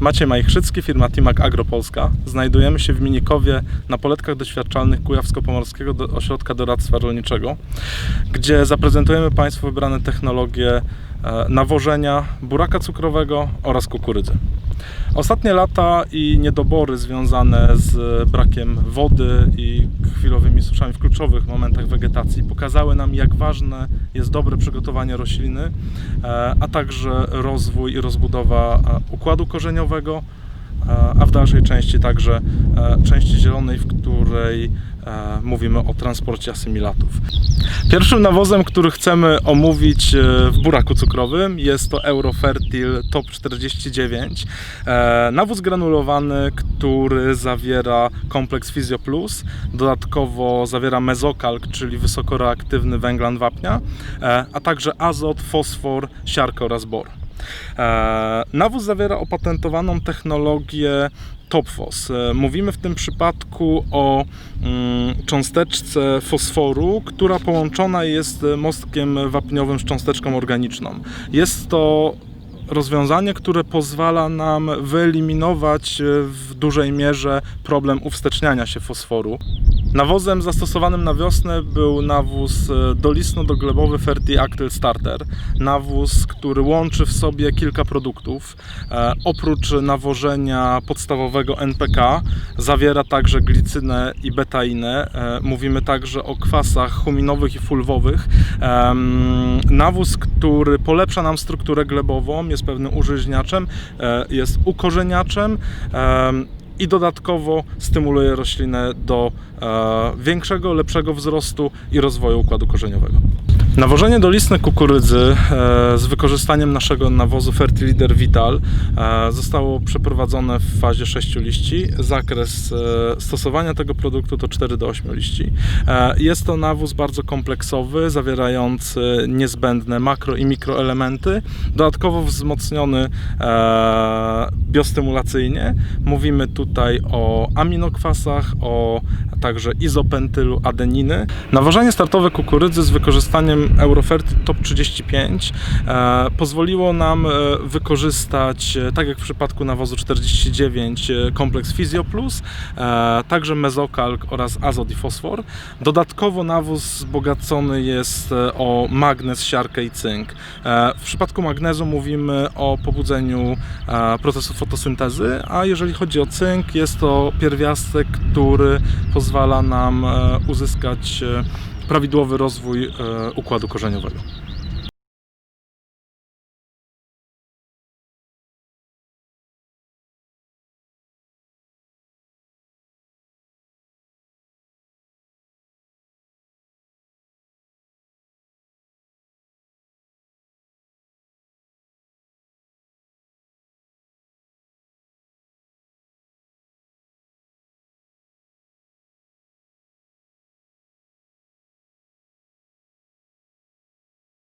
Maciej Majchrzycki, firma Timak Agropolska. Znajdujemy się w Minikowie na poletkach doświadczalnych Kujawsko-Pomorskiego Ośrodka Doradztwa Rolniczego, gdzie zaprezentujemy Państwu wybrane technologie e, nawożenia buraka cukrowego oraz kukurydzy. Ostatnie lata i niedobory związane z brakiem wody i chwilowymi suszami w kluczowych momentach wegetacji pokazały nam, jak ważne jest dobre przygotowanie rośliny, e, a także rozwój i rozbudowa e, układu korzeniowego, a w dalszej części także e, części zielonej, w której e, mówimy o transporcie asymilatów. Pierwszym nawozem, który chcemy omówić e, w buraku cukrowym jest to Eurofertil Top 49. E, Nawóz granulowany, który zawiera kompleks Physio Plus, dodatkowo zawiera mezokalk, czyli wysokoreaktywny węglan wapnia, e, a także azot, fosfor, siarkę oraz bor. E, Nawóz zawiera opatentowaną technologię TopFos. E, Mówimy w tym przypadku o mm, cząsteczce fosforu, która połączona jest mostkiem wapniowym z cząsteczką organiczną. Jest to rozwiązanie, które pozwala nam wyeliminować e, w dużej mierze problem uwsteczniania się fosforu. Nawozem zastosowanym na wiosnę był nawóz e, dolistno-doglebowy Ferti-Actyl Starter. Nawóz, który łączy w sobie kilka produktów. E, oprócz nawożenia podstawowego NPK zawiera także glicynę i betainę. E, mówimy także o kwasach huminowych i fulwowych. Em, nawóz, który polepsza nam strukturę glebową, jest pewnym użyźniaczem, e, jest ukorzeniaczem. em, i dodatkowo stymuluje roślinę do e, większego, lepszego wzrostu i rozwoju układu korzeniowego. Nawożenie dolistne kukurydzy e, z wykorzystaniem naszego nawozu Fertilider Vital e, zostało przeprowadzone w fazie 6 liści. Zakres e, stosowania tego produktu to 4 do 8 liści. Jest to nawóz bardzo kompleksowy, zawierający niezbędne makro i mikroelementy, dodatkowo wzmocniony biostymulacyjnie. Mówimy tutaj o aminokwasach, o także izopentylu adeniny. Nawożenie startowe kukurydzy z wykorzystaniem Euroferty Top 35 e, pozwoliło nam e, wykorzystać, e, tak jak w przypadku nawozu 49, e, kompleks Physio Plus, e, także mezokalk oraz azot i fosfor. Dodatkowo nawóz wzbogacony jest o magnez, siarkę i cynk. W przypadku magnezu mówimy o pobudzeniu procesu fotosyntezy, a jeżeli chodzi o cynk, jest to pierwiastek, który pozwala nam uzyskać prawidłowy rozwój e, układu korzeniowego.